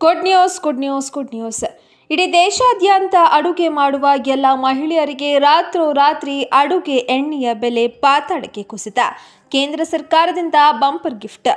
Good news good news good news ಇಡೀ ದೇಶಾದ್ಯಂತ ಅಡುಗೆ ಮಾಡುವ ಎಲ್ಲ ಮಹಿಳೆಯರಿಗೆ ರಾತ್ರೋರಾತ್ರಿ ಅಡುಗೆ ಎಣ್ಣೆಯ ಬೆಲೆ ಪಾತಾಳಕ್ಕೆ ಕುಸಿತ. ಕೇಂದ್ರ ಸರ್ಕಾರದಿಂದ ಬಂಪರ್ ಗಿಫ್ಟ್.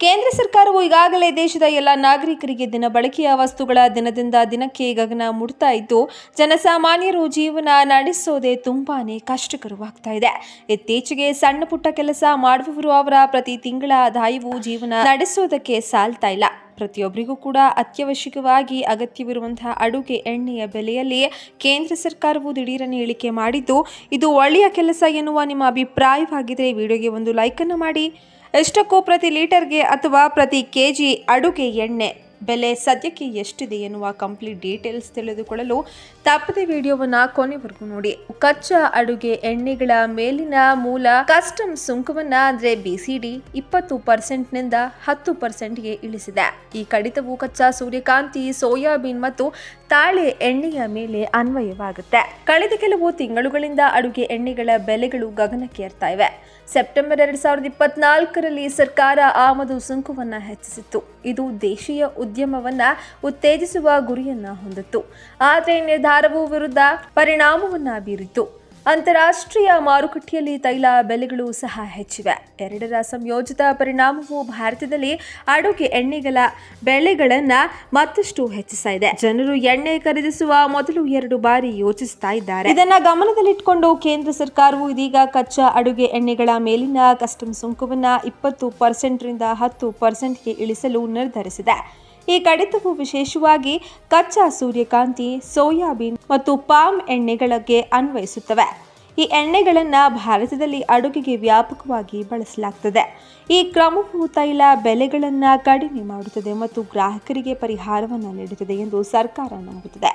ಕೇಂದ್ರ ಸರ್ಕಾರವು ಈಗಾಗಲೇ ದೇಶದ ಎಲ್ಲ ನಾಗರಿಕರಿಗೆ ದಿನ ಬಳಕೆಯ ವಸ್ತುಗಳ ದಿನದಿಂದ ದಿನಕ್ಕೆ ಗಗನ ಮುಡ್ತಾ ಇದ್ದು, ಜನಸಾಮಾನ್ಯರು ಜೀವನ ನಡೆಸೋದೇ ತುಂಬಾ ಕಷ್ಟಕರವಾಗ್ತಾ ಇದೆ. ಇತ್ತೀಚೆಗೆ ಸಣ್ಣ ಪುಟ್ಟ ಕೆಲಸ ಮಾಡುವವರು ಅವರ ಪ್ರತಿ ತಿಂಗಳ ಆದಾಯವು ಜೀವನ ನಡೆಸೋದಕ್ಕೆ ಸಾಲ್ತಾ ಇಲ್ಲ. ಪ್ರತಿಯೊಬ್ಬರಿಗೂ ಕೂಡ ಅತ್ಯವಶ್ಯಕವಾಗಿ ಅಗತ್ಯವಿರುವಂತಹ ಅಡುಗೆ ಎಣ್ಣೆಯ ಬೆಲೆಯಲ್ಲಿ ಕೇಂದ್ರ ಸರ್ಕಾರವು ದಿಢೀರನೆ ಇಳಿಕೆ ಮಾಡಿದ್ದು, ಇದು ಒಳ್ಳೆಯ ಕೆಲಸ ಎನ್ನುವ ನಿಮ್ಮ ಅಭಿಪ್ರಾಯವಾಗಿದ್ದರೆ ವಿಡಿಯೋಗೆ ಒಂದು ಲೈಕನ್ನು ಮಾಡಿ. ಎಷ್ಟಕ್ಕೂ ಪ್ರತಿ ಲೀಟರ್ಗೆ ಅಥವಾ ಪ್ರತಿ ಕೆ ಅಡುಗೆ ಎಣ್ಣೆ ಬೆಲೆ ಸದ್ಯಕ್ಕೆ ಎಷ್ಟಿದೆ ಎನ್ನುವ ಕಂಪ್ಲೀಟ್ ಡೀಟೇಲ್ಸ್ ತಿಳಿದುಕೊಳ್ಳಲು ತಪ್ಪದೆ ವಿಡಿಯೋವನ್ನು ಕೊನೆವರೆಗೂ ನೋಡಿ. ಕಚ್ಚಾ ಅಡುಗೆ ಎಣ್ಣೆಗಳ ಮೇಲಿನ ಮೂಲ ಕಸ್ಟಮ್ ಸುಂಕವನ್ನ ಅಂದ್ರೆ ಬಿಸಿಡಿ ಇಪ್ಪತ್ತು ಪರ್ಸೆಂಟ್ನಿಂದ ಹತ್ತು ಪರ್ಸೆಂಟ್ಗೆ ಇಳಿಸಿದೆ. ಈ ಕಡಿತವು ಕಚ್ಚಾ ಸೂರ್ಯಕಾಂತಿ, ಸೋಯಾಬೀನ್ ಮತ್ತು ತಾಳೆ ಎಣ್ಣೆಯ ಮೇಲೆ ಅನ್ವಯವಾಗುತ್ತೆ. ಕಳೆದ ಕೆಲವು ತಿಂಗಳುಗಳಿಂದ ಅಡುಗೆ ಎಣ್ಣೆಗಳ ಬೆಲೆಗಳು ಗಗನಕ್ಕೇರ್ತಾ ಇವೆ. ಸೆಪ್ಟೆಂಬರ್ ಎರಡ್ ಸಾವಿರದ ಇಪ್ಪತ್ನಾಲ್ಕರಲ್ಲಿ ಸರ್ಕಾರ ಆಮದು ಸುಂಕವನ್ನು ಹೆಚ್ಚಿಸಿತ್ತು. ಇದು ದೇಶೀಯ ಉದ್ಯಮವನ್ನ ಉತ್ತೇಜಿಸುವ ಗುರಿಯನ್ನ ಹೊಂದಿತ್ತು. ಆದರೆ ನಿರ್ಧಾರವು ವಿರುದ್ಧ ಪರಿಣಾಮವನ್ನ ಬೀರಿತು ಅಂತಾರಾಷ್ಟ್ರೀಯ ಮಾರುಕಟ್ಟೆಯಲ್ಲಿ ತೈಲ ಬೆಲೆಗಳು ಸಹ ಹೆಚ್ಚಿವೆ. ಎರಡರ ಸಂಯೋಜಿತ ಪರಿಣಾಮವು ಭಾರತದಲ್ಲಿ ಅಡುಗೆ ಎಣ್ಣೆಗಳ ಬೆಲೆಗಳನ್ನು ಮತ್ತಷ್ಟು ಹೆಚ್ಚಿಸ್ತಾ ಇದೆ. ಜನರು ಎಣ್ಣೆ ಖರೀದಿಸುವ ಮೊದಲು ಎರಡು ಬಾರಿ ಯೋಚಿಸ್ತಾ ಇದ್ದಾರೆ. ಇದನ್ನ ಗಮನದಲ್ಲಿಟ್ಟುಕೊಂಡು ಕೇಂದ್ರ ಸರ್ಕಾರವು ಇದೀಗ ಕಚ್ಚಾ ಅಡುಗೆ ಎಣ್ಣೆಗಳ ಮೇಲಿನ ಕಸ್ಟಮ್ ಸುಂಕವನ್ನ ಇಪ್ಪತ್ತು ಪರ್ಸೆಂಟ್ರಿಂದ ಹತ್ತು ಪರ್ಸೆಂಟ್ಗೆ ಇಳಿಸಲು ನಿರ್ಧರಿಸಿದೆ. ಈ ಕಡಿತವು ವಿಶೇಷವಾಗಿ ಕಚ್ಚಾ ಸೂರ್ಯಕಾಂತಿ, ಸೋಯಾಬೀನ್ ಮತ್ತು ಪಾಮ್ ಎಣ್ಣೆಗಳಿಗೆ ಅನ್ವಯಿಸುತ್ತವೆ. ಈ ಎಣ್ಣೆಗಳನ್ನು ಭಾರತದಲ್ಲಿ ಅಡುಗೆಗೆ ವ್ಯಾಪಕವಾಗಿ ಬಳಸಲಾಗ್ತದೆ. ಈ ಕ್ರಮವು ತೈಲ ಬೆಲೆಗಳನ್ನು ಕಡಿಮೆ ಮಾಡುತ್ತದೆ ಮತ್ತು ಗ್ರಾಹಕರಿಗೆ ಪರಿಹಾರವನ್ನು ನೀಡುತ್ತದೆ ಎಂದು ಸರ್ಕಾರ ನಂಬುತ್ತದೆ.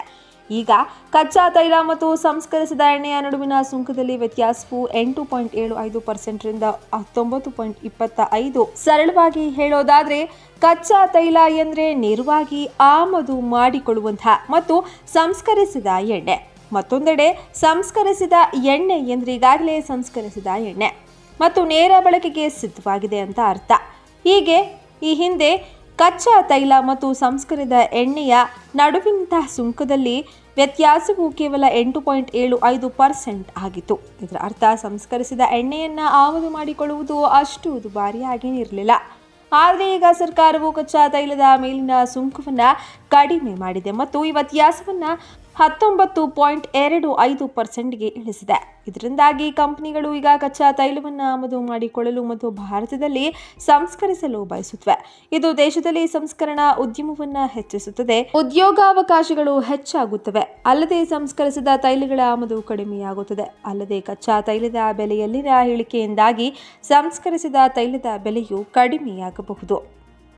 ಈಗ ಕಚ್ಚಾ ತೈಲ ಮತ್ತು ಸಂಸ್ಕರಿಸಿದ ಎಣ್ಣೆಯ ನಡುವಿನ ಸುಂಕದಲ್ಲಿ ವ್ಯತ್ಯಾಸವು ಎಂಟು ಪಾಯಿಂಟ್ ಏಳು ಐದು ಪರ್ಸೆಂಟ್ರಿಂದ ಹತ್ತೊಂಬತ್ತು ಪಾಯಿಂಟ್ ಇಪ್ಪತ್ತ ಐದು ಸರಳವಾಗಿ ಹೇಳೋದಾದ್ರೆ, ಕಚ್ಚಾ ತೈಲ ಎಂದರೆ ನೇರವಾಗಿ ಆಮದು ಮಾಡಿಕೊಳ್ಳುವಂತಹ ಮತ್ತು ಸಂಸ್ಕರಿಸಿದ ಎಣ್ಣೆ. ಮತ್ತೊಂದೆಡೆ, ಸಂಸ್ಕರಿಸಿದ ಎಣ್ಣೆ ಎಂದ್ರೆ ಈಗಾಗಲೇ ಸಂಸ್ಕರಿಸಿದ ಎಣ್ಣೆ. ಮತ್ತು ನೇರ ಬಳಕೆಗೆ ಸಿದ್ಧವಾಗಿದೆ ಅಂತ ಅರ್ಥ. ಹೀಗೆ, ಈ ಹಿಂದೆ ಕಚ್ಚಾ ತೈಲ ಮತ್ತು ಸಂಸ್ಕರಿಸಿದ ಎಣ್ಣೆಯ ನಡುವಿನಂತಹ ಸುಂಕದಲ್ಲಿ ವ್ಯತ್ಯಾಸವು ಕೇವಲ ಎಂಟು ಪಾಯಿಂಟ್ ಏಳು ಐದು ಪರ್ಸೆಂಟ್ ಆಗಿತ್ತು. ಇದರ ಅರ್ಥ, ಸಂಸ್ಕರಿಸಿದ ಎಣ್ಣೆಯನ್ನು ಆಮದು ಮಾಡಿಕೊಳ್ಳುವುದು ಅಷ್ಟು ದುಬಾರಿಯಾಗಿ ಇರಲಿಲ್ಲ. ಆದರೆ ಈಗ ಸರ್ಕಾರವು ಕಚ್ಚಾ ತೈಲದ ಮೇಲಿನ ಸುಂಕವನ್ನು ಕಡಿಮೆ ಮಾಡಿದೆ ಮತ್ತು ಈ ವ್ಯತ್ಯಾಸವನ್ನು ಹತ್ತೊಂಬತ್ತು ಪಾಯಿಂಟ್ ಎರಡು ಐದು ಪರ್ಸೆಂಟ್ಗೆ ಇಳಿಸಿದೆ. ಇದರಿಂದಾಗಿ ಕಂಪನಿಗಳು ಈಗ ಕಚ್ಚಾ ತೈಲವನ್ನು ಆಮದು ಮಾಡಿಕೊಳ್ಳಲು ಮತ್ತು ಭಾರತದಲ್ಲಿ ಸಂಸ್ಕರಿಸಲು ಬಯಸುತ್ತವೆ. ಇದು ದೇಶದಲ್ಲಿ ಸಂಸ್ಕರಣಾ ಉದ್ಯಮವನ್ನು ಹೆಚ್ಚಿಸುತ್ತದೆ. ಉದ್ಯೋಗಾವಕಾಶಗಳು ಹೆಚ್ಚಾಗುತ್ತವೆ. ಅಲ್ಲದೆ ಸಂಸ್ಕರಿಸಿದ ತೈಲಗಳ ಆಮದು ಕಡಿಮೆಯಾಗುತ್ತದೆ. ಅಲ್ಲದೆ ಕಚ್ಚಾ ತೈಲದ ಬೆಲೆಯಲ್ಲಿನ ಇಳಿಕೆಯಿಂದಾಗಿ ಸಂಸ್ಕರಿಸಿದ ತೈಲದ ಬೆಲೆಯು ಕಡಿಮೆಯಾಗಬಹುದು.